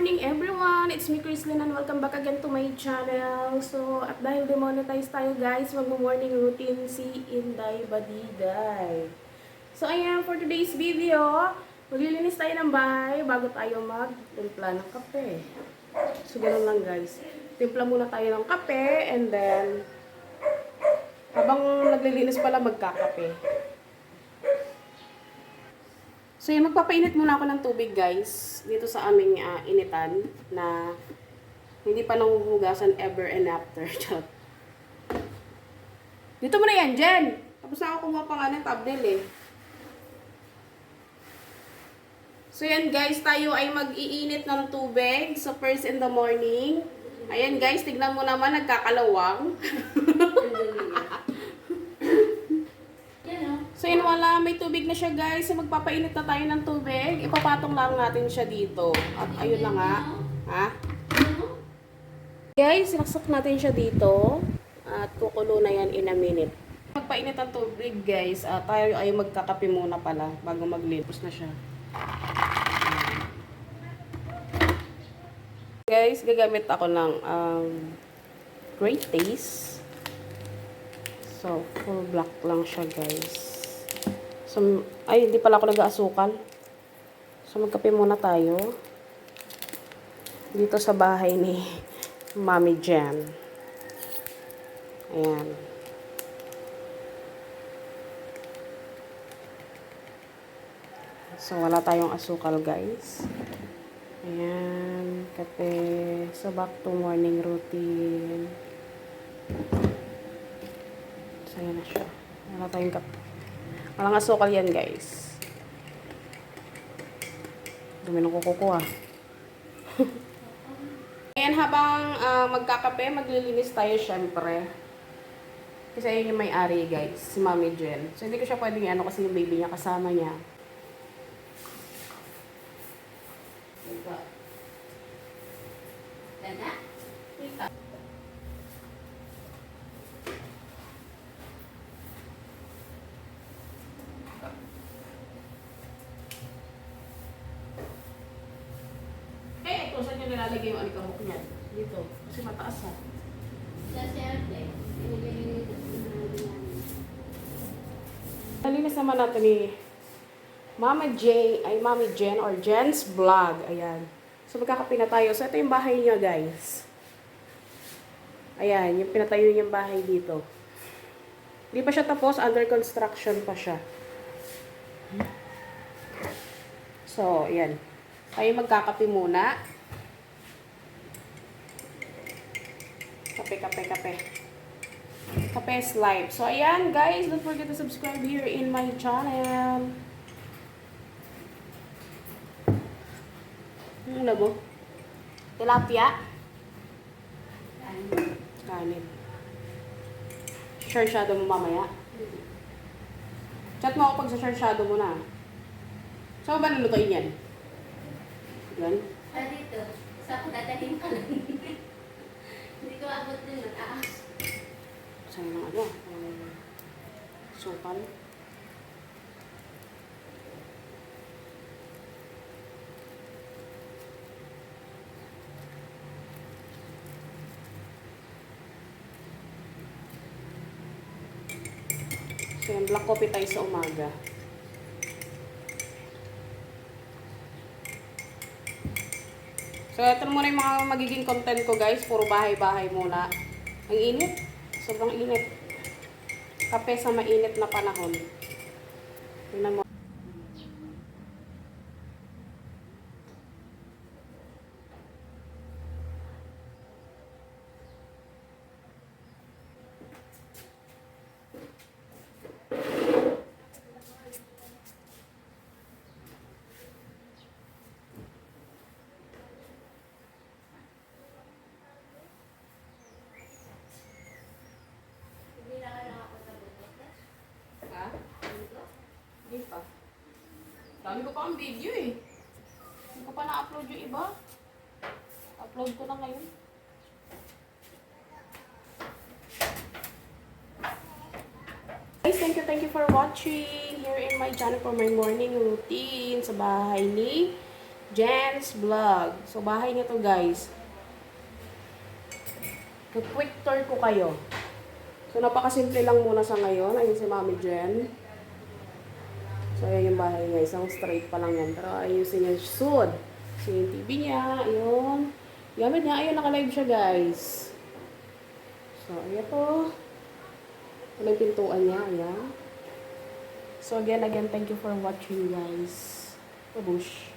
morning everyone! It's me Chrislyn and welcome back again to my channel. So, at dahil demonetize tayo guys, magmo-morning routine si Inday Badiday. So, ayan, for today's video, maglilinis tayo ng bahay bago tayo magtimpla ng kape. So, ganun lang guys. Timpla muna tayo ng kape and then, habang naglilinis pala magkakape. So, yung magpapainit muna ako ng tubig, guys, dito sa aming ah, initan na hindi pa nanguhugasan ever and after. Dito mo na yan, Jen! Tapos na ako kumuha pa nga ng thumbnail eh. So, yan guys, tayo ay mag-iinit ng tubig. So, first in the morning. Ayan guys, tignan mo naman, nagkakalawang. So yun, wala, may tubig na siya guys. So magpapainit na tayo ng tubig. Ipapatong lang natin siya dito. At ayun na nga. Ha? Guys, sinaksak natin siya dito. At kukulo na yan in a minute. Magpainit ang tubig guys. At tayo ay magkakape muna pala bago maglipos na siya. Guys, gagamit ako ng um, Great Taste. So, full black lang siya guys. So, ay, hindi pala ako nag-aasukal. So, magkape muna tayo. Dito sa bahay ni Mami Jan. Ayan. So, wala tayong asukal, guys. Ayan. Kape. So, back to morning routine. So, ayan na siya. Wala tayong kape. Walang asukal yan, guys. Dumi ng kuko ko, ah. Ayan, habang ah, magkakape, maglilinis tayo, syempre. Kasi ayun yung may-ari, guys. Si Mami Jen. So, hindi ko siya pwedeng ano kasi yung baby niya kasama niya. Diba? Dada? Niya nilalagay yung alikabok niyan? Dito. Kasi mataas, ha? Sa. Pinagay Nalinis naman natin ni Mama J, ay Mami Jen or Jen's Vlog. Ayan. So, magkakape na tayo. So, ito yung bahay niya, guys. Ayan, yung pinatayo niyang bahay dito. Hindi pa siya tapos, under construction pa siya. So, ayan. Tayo magkakape muna. Kape, kape, kape. Kape is live. So, ayan, guys. Don't forget to subscribe here in my channel. Na mo? Tilapia? Kanin. Share shadow mo mamaya. Chat mo ako pag sa share shadow mo na. Saan mo ba lulutuin yan? Yan? Ah, dito. Sa dadahin ka lang. Hindi ko abot din. Mataas. Saan yung ano? Um, sukal. So, yung black coffee tayo sa umaga. So, ito muna yung mga magiging content ko, guys. Puro bahay-bahay muna. Ang init. Sobrang init. Kape sa mainit na panahon. Tingnan mo. Dami ko pa ang video eh. Hindi ko pa na-upload yung iba. Upload ko na ngayon. Guys, thank you, thank you for watching here in my channel for my morning routine sa bahay ni Jen's Vlog. So, bahay niya to guys. Quick tour ko kayo. So, napakasimple lang muna sa ngayon. Ayun si Mami Jen. So, ayan yung bahay niya. Isang straight pa lang yan. Pero ayusin niya soon. So, yung TV niya. Ayun. Gamit niya. Ayun, naka-live siya guys. So, ayan to. Ito yung pintuan niya. Ayan. So, again, again, thank you for watching guys. Pabush.